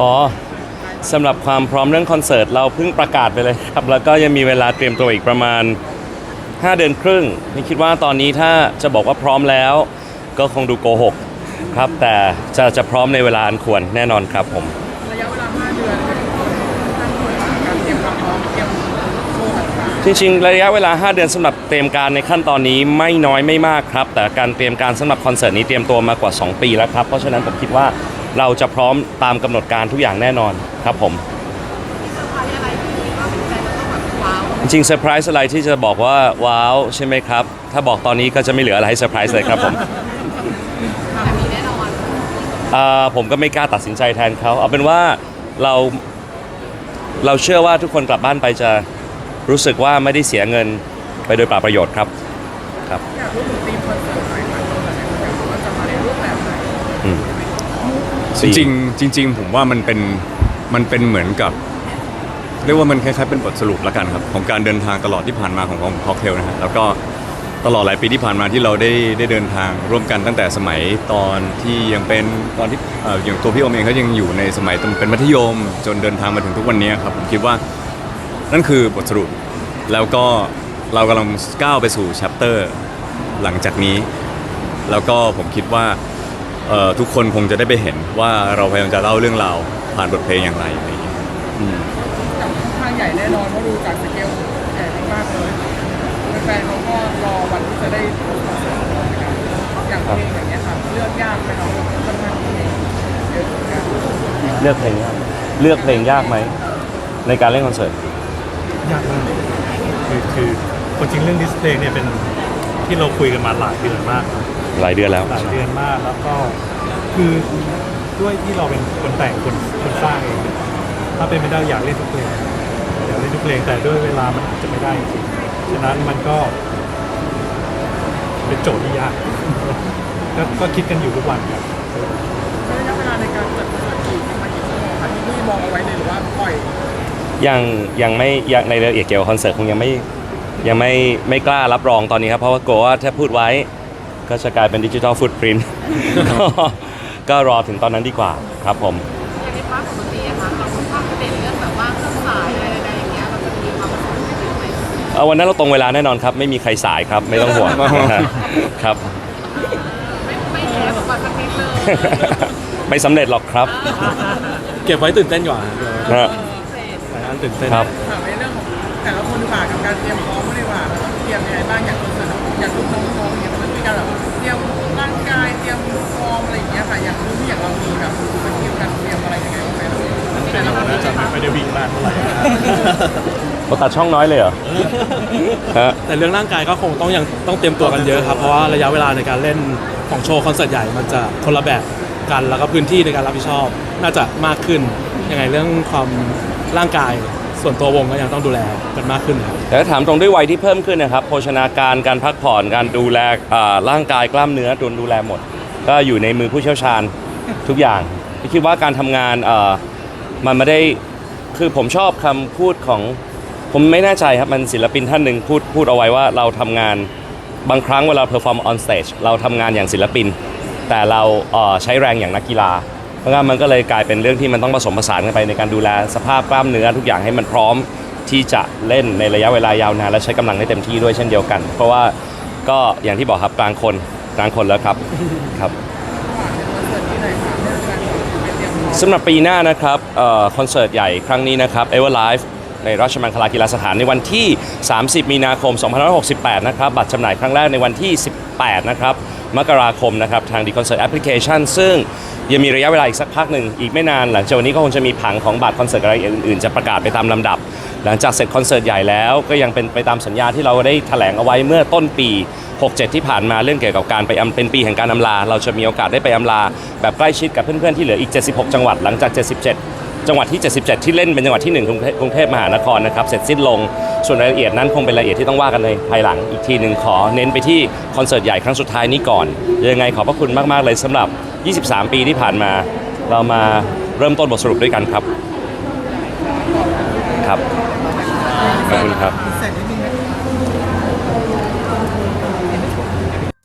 อ๋อสำหรับความพร้อมเรื่องคอนเสิร์ตเราเพิ่งประกาศไปเลยครับแล้วก็ยังมีเวลาเตรียมตัวอีกประมาณ 5 เดือนครึ่งนี่คิดว่าตอนนี้ถ้าจะบอกว่าพร้อมแล้ว ก็คงดูโกหกครับ แต่จะจะพร้อมในเวลาอันควรแน่นอนครับผมระยะเวลา5เดือนการเตรียมความพร้อมเตรียมโชว์ต่างจริงๆ ระยะเวลา 5 เดือนสำหรับเตรียมการในขั้นตอนนี้ไม่น้อยไม่มากครับ แต่การเตรียมการสำหรับคอนเสิร์ตนี้เตรียมตัวมากว่า 2 ปีแล้วครับ เพราะฉะนั้นผมคิดว่า เราจะพร้อมตามกำหนดการทุกอย่างแน่นอนครับผม จริงๆเซอร์ไพรส์อะไรที่จะบอกว่าว้าวใช่ไหมครับ ถ้าบอกตอนนี้ก็จะไม่เหลืออะไรให้เซอร์ไพรส์เลยครับผมอ่าผมก็ไม่กล้าตัดสินใจแทนเขาเอาเป็นว่าเราเราเชื่อว่าทุกคนกลับบ้านไปจะรู้สึกว่าไม่ได้เสียเงินไปโดยเปล่าประโยชน์ครับครับๆอยากรู้ถึงธีมคอนเสิร์ต จริงจริง ๆ ผมว่ามันเป็นมันเป็นเหมือนกับ เรียกว่ามันคล้ายๆเป็นบทสรุปแล้วกันครับ ของการเดินทางตลอดที่ผ่านมาของของค็อกเทลนะฮะแล้วก็ตลอดหลายปีที่ผ่านมาที่เราได้ได้เดินทางร่วมกันตั้งแต่สมัยตอนที่ยังเป็นตอนที่เอ่ออย่างตัวพี่โอมเองเขายังอยู่ในสมัยตอนเป็นมัธยม จนเดินทางมาถึงทุกวันนี้ครับผมคิดว่านั่นคือบทสรุป แล้วก็เรากำลังก้าวไปสู่แชปเตอร์หลังจากนี้ แล้วก็ผมคิดว่า เอ่อทุกคนคงจะได้ไปเห็นว่าเราพยายามจะเล่าเรื่องราวผ่านบทเพลงอย่างไรอะไรอย่างเงี้ยอืม แต่ค่อนข้างใหญ่แน่นอนเพราะดูจากสเกลใหญ่มากๆเลยแฟนๆเขาก็รอวันที่จะได้ดูคอนเสิร์ตของเราเหมือนกันอย่างเพลงอย่างเงี้ยค่ะเลือกยากไหมครับค่อนข้างที่เยอะเหมือนกันเลือกเพลงยากเลือกเพลงยากไหมในการเล่นคอนเสิร์ต ยากมากคือคือคนจริงเรื่องดิสเพลย์เนี่ยเป็นที่เราคุยกันมาหลายเดือนมาก หลายเดือนแล้ว หลายเดือนมากแล้วก็คือด้วยที่เราเป็นคนแต่งคนคนสร้างเองเนี่ยถ้าเป็นไม่ได้อยากเล่นทุกเพลงอยากเล่นทุกเพลงแต่ด้วยเวลามันอาจจะไม่ได้จริงฉะนั้นมันก็เป็นโจทย์ที่ยากก็ก็คิดกันอยู่ทุกวันครับระยะเวลาในการจัดคอนเสิร์ตกี่ประมาณกี่ชั่วโมงคะที่นี่มองเอาไว้เลยหรือว่าปล่อยยังยังไม่ยังในรายละเอียดเกี่ยวกับคอนเสิร์ตคงยังไม่ยังไม่ไม่กล้ารับรองตอนนี้ครับเพราะว่ากลัวว่าถ้าพูดไว้ ก็จะกลายเป็นดิจิทัลฟุตปรินก็ก็รอถึงตอนนั้นดีกว่าครับผม อย่างในพาร์ทของดนตรีอะค่ะเราค่อนข้างจะเด่นเรื่องแบบว่าเครื่องสายอะไรใดๆอย่างเงี้ยเราจะมีความผสมกันอยู่ไหมเอาวันนั้นเราตรงเวลาแน่นอนครับ ไม่มีใครสายครับ ไม่ต้องห่วงครับ ไม่ไม่แพ้แบบว่าสักนิดเลยไม่สำเร็จหรอกครับเก็บไว้ตื่นเต้นก่อนฮะหลายอันตื่นเต้นครับ ถามในเรื่องของแต่ละคนดีกว่ากับการเตรียมพร้อมไม่ได้ว่าเราต้องเตรียมยังไงบ้างอย่างคอนเสิร์ตอย่างลูกน้องๆเนี่ยมันต้องมี การแบบเตรียมร่างกายเตรียมฟอร์มอะไรอย่างเงี้ยค่ะอย่างรุ่นที่อย่างเรามีแบบเป็นเตรียมการเตรียมอะไรยังไงบ้างไหมเราแต่เราน่าจะไม่ได้วิ่งมากเท่าไหร่เราตัดช่องน้อยเลยเหรอฮะแต่เรื่องร่างกายก็คงต้องยังต้องเตรียมตัวกันเยอะครับ เพราะว่าระยะเวลาในการเล่นของโชว์คอนเสิร์ตใหญ่มันจะคนละแบบกันแล้วก็พื้นที่ในการรับผิดชอบ น่าจะมากขึ้นยังไงเรื่องความร่างกาย ส่วนตัววงก็ยังต้องดูแลกันมากขึ้นครับแต่ถ้าถามตรงด้วยวัยที่เพิ่มขึ้นนะครับโภชนาการการพักผ่อนการดูแลอ่าร่างกายกล้ามเนื้อดนดูแลหมด ก็อยู่ในมือผู้เชี่ยวชาญทุกอย่างคิดว่าการทำงานเอ่อมันไม่ได้คือผมชอบคำพูดของผมไม่แน่ใจครับมันศิลปินท่านหนึ่งพูดพูดเอาไว้ว่าเราทำงานบางครั้งเวลาเพอร์ฟอร์มออนสเตจเราทำงานอย่างศิลปิน แต่เราเอ่อใช้แรงอย่างนักกีฬา เพราะงั้นมันก็เลยกลายเป็นเรื่องที่มันต้องผสมผสานกันไปในการดูแลสภาพกล้ามเนื้อทุกอย่างให้มันพร้อมที่จะเล่นในระยะเวลายาวนานและใช้กำลังได้เต็มที่ด้วยเช่นเดียวกัน เพราะว่าก็อย่างที่บอกครับกลางคนกลางคนแล้วครับครับฝากในคอนเสิร์ตที่ไหนคะเรื่องการเตรียมพร้อมสำหรับปีหน้านะครับเอ่อคอนเสิร์ตใหญ่ครั้งนี้นะครับ Ever Live ในราชมังคลากีฬาสถานในวันที่ 30 มีนาคม 2568 นะครับ บัตรจำหน่ายครั้งแรกในวันที่ 18 นะครับ มกราคมนะครับ ทางดีคอนเสิร์ตแอปพลิเคชันซึ่งยังมีระยะเวลาอีกสักพักหนึ่ง อีกไม่นานหลังจากวันนี้ก็คงจะมีผังของบัตรคอนเสิร์ตอะไรอื่นๆ จะประกาศไปตามลำดับ หลังจากเสร็จคอนเสิร์ตใหญ่แล้ว ก็ยังเป็นไปตามสัญญาที่เราได้แถลงเอาไว้เมื่อต้นปี 67 ที่ผ่านมาเรื่องเกี่ยวกับการไปอำเป็นปีแห่งการอำลา เราจะมีโอกาสได้ไปอำลาแบบใกล้ชิดกับเพื่อนๆที่เหลืออีก 76 จังหวัดหลังจาก 77 จังหวัดที่ 77 ที่เล่นเป็นจังหวัดที่1กรุงเทพกรุงเทพมหานครนะครับเสร็จสิ้นลงส่วนรายละเอียดนั้นคงเป็นรายละเอียดที่ต้องว่ากันในภายหลังอีกทีหนึ่งขอเน้นไปที่คอนเสิร์ตใหญ่ครั้งสุดท้ายนี้ก่อนยังไงขอบพระคุณมาก ๆ เลยสำหรับ 23 ปีที่ผ่านมา เรามาเริ่มต้นบทสรุปด้วยกันครับครับขอบคุณครับ